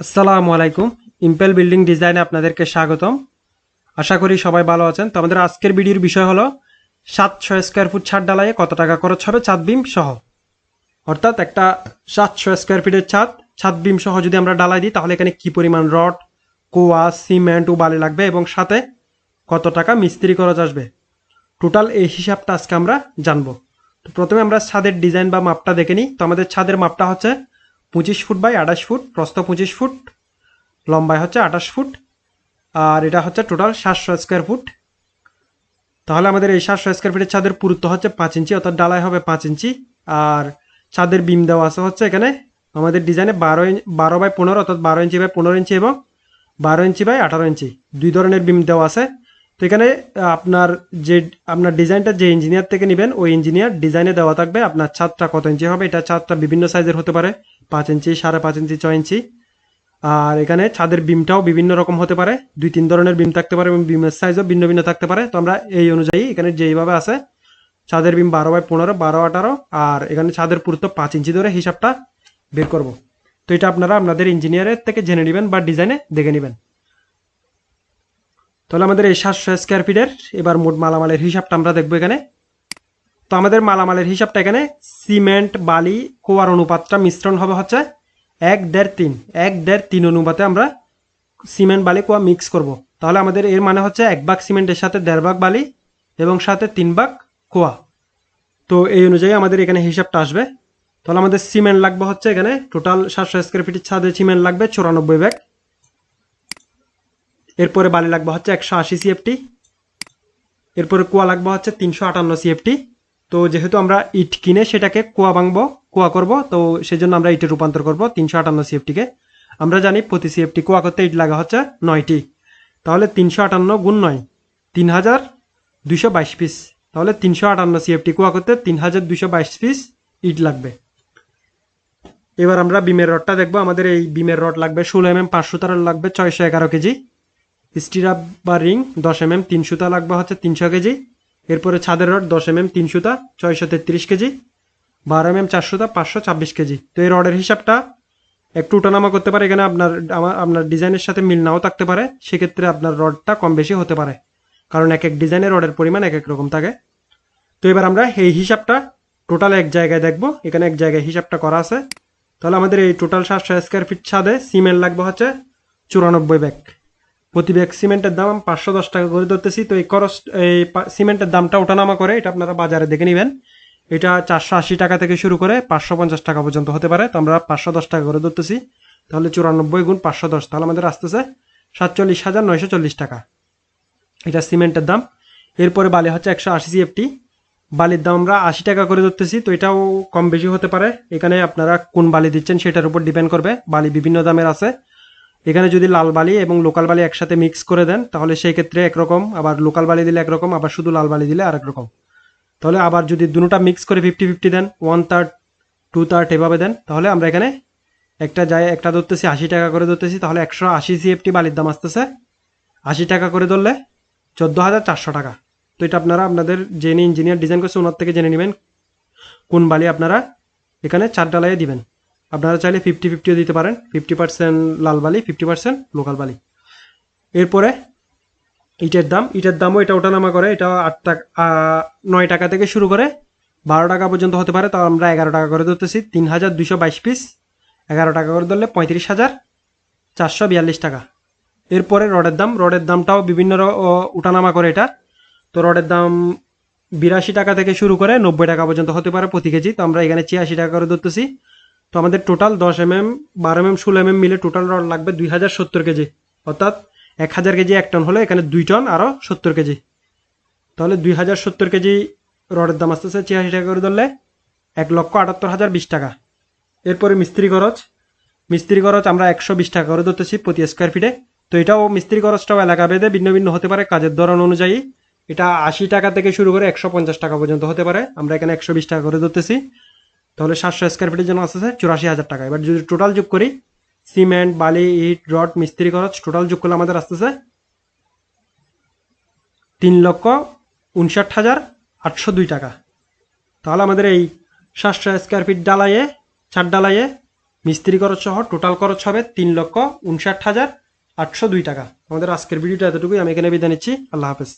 আসসালামু আলাইকুম। Impel building ডিজাইনে আপনাদেরকে স্বাগতম। আশা করি সবাই ভালো আছেন। তো আমাদের আজকের ভিডিওর বিষয় হলো, সাতশো স্কোয়ার ফুট ছাদ ডালাইয়ে কত টাকা খরচ হবে ছাদ বিম সহ। অর্থাৎ একটা সাতশো স্কোয়ার ফিটের ছাদ ছাদ বিম সহ যদি আমরা ডালাই দিই, তাহলে এখানে কি পরিমাণ রড, কোয়া, সিমেন্ট ও বালি লাগবে এবং সাথে কত টাকা মিস্ত্রি খরচ আসবে। টোটাল এই হিসাবটা আজকে আমরা জানব। তো প্রথমে আমরা ছাদের ডিজাইন বা মাপটা দেখে নিই। তো আমাদের ছাদের মাপটা হচ্ছে পঁচিশ ফুট বাই আঠাশ ফুট, প্রস্থ পঁচিশ ফুট, লম্বায় হচ্ছে আঠাশ ফুট, আর এটা হচ্ছে টোটাল সাতশো স্কোয়ার ফুট তাহলে আমাদের এই সাতশো স্কোয়ার ফিটের ছাদের পুরুত্ব হচ্ছে পাঁচ ইঞ্চি, অর্থাৎ ডালাই হবে পাঁচ ইঞ্চি। আর ছাদের বিম দেওয়া আছে হচ্ছে এখানে, আমাদের ডিজাইনে বারো ইঞ্চ বারো বাই পনেরো, অর্থাৎ বারো ইঞ্চি বাই পনেরো ইঞ্চি এবং বারো ইঞ্চি বাই আঠারো ইঞ্চি। দুই ধরনের বিম দেওয়া আছে। তো এখানে আপনার যে, আপনার ডিজাইনটা যে ইঞ্জিনিয়ার থেকে নেবেন, ওই ইঞ্জিনিয়ার ডিজাইনে দেওয়া থাকবে আপনার ছাদটা কত ইঞ্চি হবে। এটা ছাদটা বিভিন্ন সাইজের হতে পারে, পাঁচ ইঞ্চি, সাড়ে পাঁচ ইঞ্চি, ছয় ইঞ্চি। আর এখানে ছাদের বিমটাও বিভিন্ন রকম হতে পারে, দুই তিন ধরনের বিম থাকতে পারে এবং বিমের সাইজও ভিন্ন ভিন্ন থাকতে পারে। তো আমরা এই অনুযায়ী এখানে যেইভাবে আছে, ছাদের বিম বারো বাই পনেরো, বারো আঠারো, আর এখানে ছাদের পুরুত্ব পাঁচ ইঞ্চি ধরে হিসাবটা বের করব। তো এটা আপনারা আপনাদের ইঞ্জিনিয়ারের থেকে জেনে নেবেন বা ডিজাইনে দেখে নেবেন। তাহলে আমাদের এই সাতশো স্কোয়ার ফিটের এবার মোট মালামালের হিসাবটা আমরা দেখব এখানে। তো আমাদের মালামালের হিসাবটা এখানে সিমেন্ট, বালি কোয়ার অনুপাতটা মিশ্রণ হবে হচ্ছে এক দেড় তিন। এক দেড় তিন অনুপাতে আমরা সিমেন্ট, বালি কোয়া মিক্স করব। তাহলে আমাদের এর মানে হচ্ছে এক ভাগ সিমেন্টের সাথে দেড় ভাগ বালি এবং সাথে তিন ভাগ কোয়া তো এই অনুযায়ী আমাদের এখানে হিসাবটা আসবে। তাহলে আমাদের সিমেন্ট লাগবে হচ্ছে এখানে টোটাল সাতশো স্কোয়ার ফিটের ছাদে সিমেন্ট লাগবে চুরানব্বই ব্যাগ এরপরে বালি লাগবে হচ্ছে একশো আশি সিএফটি এরপরে কুয়া লাগবে হচ্ছে তিনশো আটান্ন সিএফটি তো যেহেতু আমরা ইট কিনে সেটাকে কুয়া ভাঙবো, কুয়া করব, তো সেই জন্য আমরা ইটে রূপান্তর করব তিনশো আটান্ন সিএফটিকে আমরা জানি প্রতি সিএফটি কুয়া করতে ইট লাগা হচ্ছে নয়টি। তাহলে তিনশো আটান্ন গুণ নয় তিন হাজার দুশো বাইশ পিস। তাহলে তিনশো আটান্ন সিএফটি কুয়া করতে তিন হাজার দুশো বাইশ পিস ইট লাগবে। এবার আমরা বিমের রডটা দেখব। আমাদের এই বিমের রড লাগবে ষোলো এম এম পাঁচশো তার লাগবে ছয়শো এগারো কেজি। স্টিরাপ বা রিং দশ এম এম তিন সুতা লাগবে হচ্ছে তিনশো কেজি। এরপরে ছাদের রড দশ এম এম তিন সুতা, ছয়শো তেত্রিশ কেজি। বারো এম এম চার সুতা, পাঁচশো ছাব্বিশ কেজি। তো এই রডের হিসাবটা একটু উঠানামা করতে পারে, এখানে আপনার, আমার, আপনার ডিজাইনের সাথে মিল নাও থাকতে পারে। সেক্ষেত্রে আপনার রডটা কম বেশি হতে পারে, কারণ এক এক ডিজাইনের রডের পরিমাণ এক এক রকম থাকে। তো এবার আমরা এই হিসাবটা টোটাল এক জায়গায় দেখব। এখানে এক জায়গায় হিসাবটা করা আছে। তাহলে আমাদের এই টোটাল সাতশো স্কোয়ার ফিট ছাদে সিমেন্ট লাগবে হচ্ছে চুরানব্বই ব্যাগ। প্রতি ব্যাগ সিমেন্টের দাম পাঁচশো দশ টাকা করে ধরতেছি। তো এই খরচ, এই সিমেন্টের দামটা ওঠানামা করে, এটা আপনারা বাজারে দেখে নেবেন। এটা চারশো আশি টাকা থেকে শুরু করে পাঁচশো পঞ্চাশ টাকা পর্যন্ত হতে পারে। তো আমরা পাঁচশো দশ টাকা করে ধরতেছি। তাহলে চুরানব্বই গুণ পাঁচশো দশ, তাহলে আমাদের আসতেছে সাতচল্লিশ হাজার নয়শো চল্লিশ টাকা। এটা সিমেন্টের দাম। এরপরে বালি হচ্ছে একশো আশি সিএফটি বালির দাম আমরা আশি টাকা করে ধরতেছি। তো এটাও কম বেশি হতে পারে। এখানে আপনারা কোন বালি দিচ্ছেন সেটার উপর ডিপেন্ড করবে। বালি বিভিন্ন দামের আছে। এখানে যদি লাল বালি এবং লোকাল বালি একসাথে মিক্স করে দেন, তাহলে সেই ক্ষেত্রে একরকম, আবার লোকাল বালি দিলে একরকম, আবার শুধু লাল বালি দিলে আরেক রকম। তাহলে আবার যদি দুটোটা মিক্স করে ফিফটি ফিফটি দেন ওয়ান থার্ড টু থার্ড এভাবে দেন, তাহলে আমরা এখানে একটা যায়, একটা ধরতেছি আশি টাকা করে ধরতেছি, তাহলে একশো আশি সিএফটি বালির দাম আসতেছে আশি টাকা করে ধরলে চোদ্দ হাজার চারশো টাকা। তো এটা আপনারা আপনাদের যিনি ইঞ্জিনিয়ার ডিজাইন করছে, ওনার থেকে জেনে নেবেন কোন বালি আপনারা এখানে চার ডালাইয়ে দিবেন। আপনারা চাইলে ফিফটি ফিফটিও দিতে পারেন। ফিফটি পার্সেন্ট লাল বালি ফিফটি পার্সেন্ট লোকাল বালি। এরপরে ইটের দাম। ইটের দামও এটা ওঠানামা করে। এটা আট টাকা নয় টাকা থেকে শুরু করে। বারো টাকা পর্যন্ত হতে পারে। তাও আমরা এগারো টাকা করে ধরতেছি। তিন হাজার দুশো বাইশ পিস এগারো টাকা করে ধরলে পঁয়ত্রিশ হাজার চারশো বিয়াল্লিশ টাকা। এরপরে রডের দাম। রডের দামটাও বিভিন্ন উঠানামা করে এটা। তো রডের দাম বিরাশি টাকা থেকে শুরু করে নব্বই টাকা পর্যন্ত হতে পারে প্রতি কেজি। তো আমরা এখানে ছিয়াশি টাকা করে ধরতেছি। তো আমাদের টোটাল দশ এম এম বারো এম এম ষোলো এম এম মিলে টোটাল রড লাগবে দুই হাজার সত্তর কেজি। অর্থাৎ এক হাজার কেজি এক টন হলে এখানে দুই টন আরও সত্তর কেজি। তাহলে দুই হাজার সত্তর কেজি রডের দাম আসতেছে ছিয়াশি টাকা করে ধরলে এক লক্ষ আটাত্তর হাজার বিশ টাকা। এরপরে মিস্ত্রি খরচ। মিস্ত্রি খরচ আমরা একশো বিশ টাকা করে ধরতেছি প্রতি স্কোয়ার ফিটে তো এটাও মিস্ত্রি খরচটাও এলাকা ভেদে ভিন্ন ভিন্ন হতে পারে, কাজের ধরন অনুযায়ী। এটা আশি টাকা থেকে শুরু করে একশো পঞ্চাশ টাকা পর্যন্ত হতে পারে। আমরা এখানে একশো বিশ টাকা করে ধরতেছি। তাহলে সাতশো স্কোয়ার ফিটের জন্য আসতেছে চুরাশি হাজার টাকা। এবার যদি টোটাল যোগ করি সিমেন্ট বালি, ইট রড মিস্ত্রি খরচ টোটাল যোগ করলে আমাদের আসতেছে তিন লক্ষ উনষাট হাজার আটশো দুই টাকা। তাহলে আমাদের এই সাতশো স্কোয়ার ফিট ডালাইয়ে, চার ডালাইয়ে মিস্ত্রি খরচ সহ টোটাল খরচ হবে তিন লক্ষ উনষাট হাজার আটশো দুই টাকা। আমাদের আজকের ভিডিওটা এতটুকুই। আমি এখানে বিদায় নিচ্ছি। আল্লাহ হাফেজ।